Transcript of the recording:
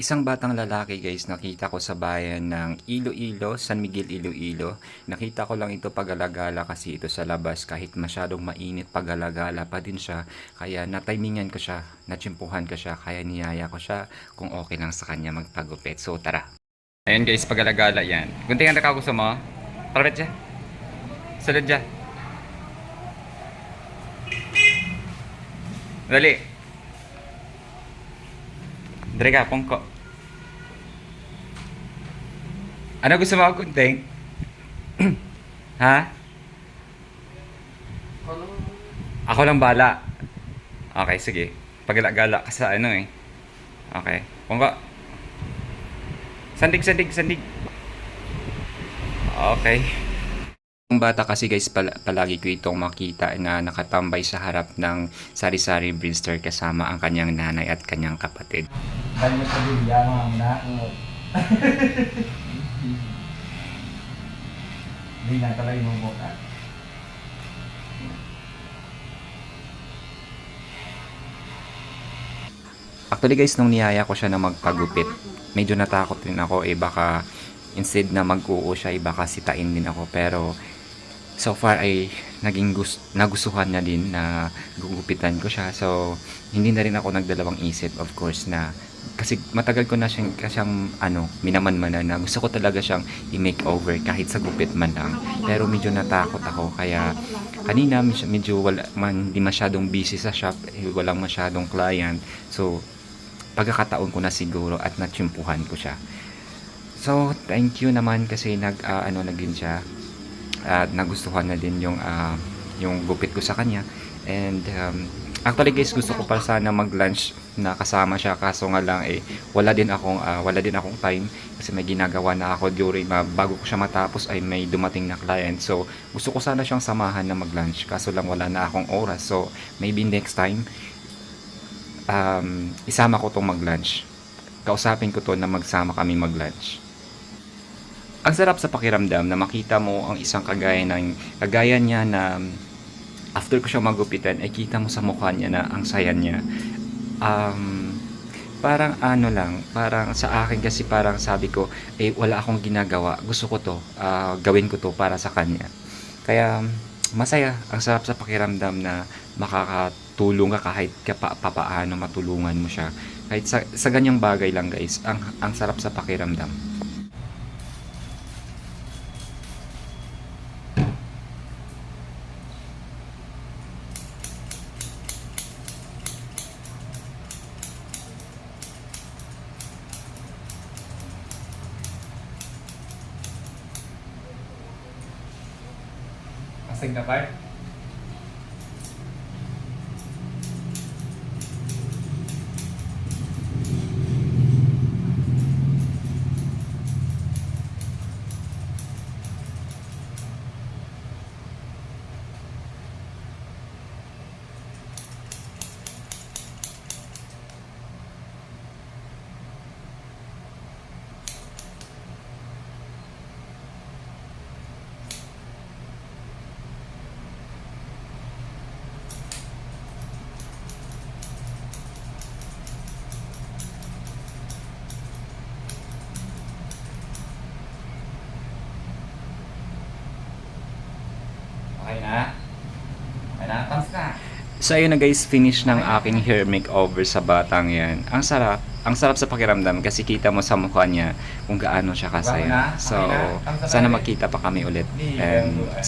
Isang batang lalaki guys, nakita ko sa bayan ng Iloilo, San Miguel Iloilo. Nakita ko lang ito pagalagala kasi ito sa labas kahit masyadong mainit pagalagala pa din siya. Kaya natimingan ko siya, natsimpuhan ko siya, kaya niyaya ko siya kung okay lang sa kanya magpagupit. So tara. Ayan guys, pagalagala yan. Guntingan na ka gusto mo? Parabet siya. Salad siya. Dali. Dali ka. Ano gusto mo gunting? ha? Ako lang bala. Okay, sige. Pagala-gala ka sa ano eh. Okay. Pongko. Sandig, sandig, sandig. Okay. Yung bata kasi guys, pal- palagi ko itong makita na nakatambay sa harap ng sari-sari Bridster kasama ang kanyang nanay at kanyang kapatid. Dahil mo sa Biblia, mga muna. Hindi na talaga yung buka. Actually guys, nung niyaya ko siya na magpagupit, medyo natakot din ako eh baka instead na mag-uo siya, eh, baka sitain din ako. Pero so far ay naging gus nagustuhan niya din na gugupitan ko siya. So hindi na rin ako nagdalawang isip of course na kasi matagal ko na siyang, siyang ano, minamanmanan na gusto ko talaga siyang i-makeover kahit sa gupit man lang. Pero medyo natakot ako kaya kanina medyo, wala man hindi masyadong busy sa shop, eh, walang masyadong client. So pagkakataon ko na siguro at natsimpuhan ko siya. So, thank you naman kasi nag ah, ano na din siya at nagustuhan na din yung ah, yung gupit ko sa kanya. And um, actually guys, gusto ko pa sana mag-lunch na kasama siya kaso nga lang eh wala din akong ah, wala din akong time kasi may ginagawa na ako during ah, bago ko siya matapos ay may dumating na client. So, gusto ko sana siyang samahan na mag-lunch kaso lang wala na akong oras. So, maybe next time um, isama ko tong mag-lunch. Kausapin ko to na magsama kami mag-lunch. Ang sarap sa pakiramdam na makita mo ang isang kagaya ng kagaya niya na after ko siya magupitan ay kita mo sa mukha niya na ang saya niya. Um, parang ano lang, parang sa akin kasi parang sabi ko, eh wala akong ginagawa, gusto ko to, ah, gawin ko to para sa kanya. Kaya masaya, ang sarap sa pakiramdam na makakatulong ka kahit ka pa, papaano matulungan mo siya. Kahit sa, sa ganyang bagay lang guys, ang, ang sarap sa pakiramdam. signified Okay na? Okay na? Tapos na. So ayun na guys, finish ng aking hair makeover sa batang yan. Ang sarap. Ang sarap sa pakiramdam kasi kita mo sa mukha niya kung gaano siya kasaya. So, sana makita pa kami ulit. And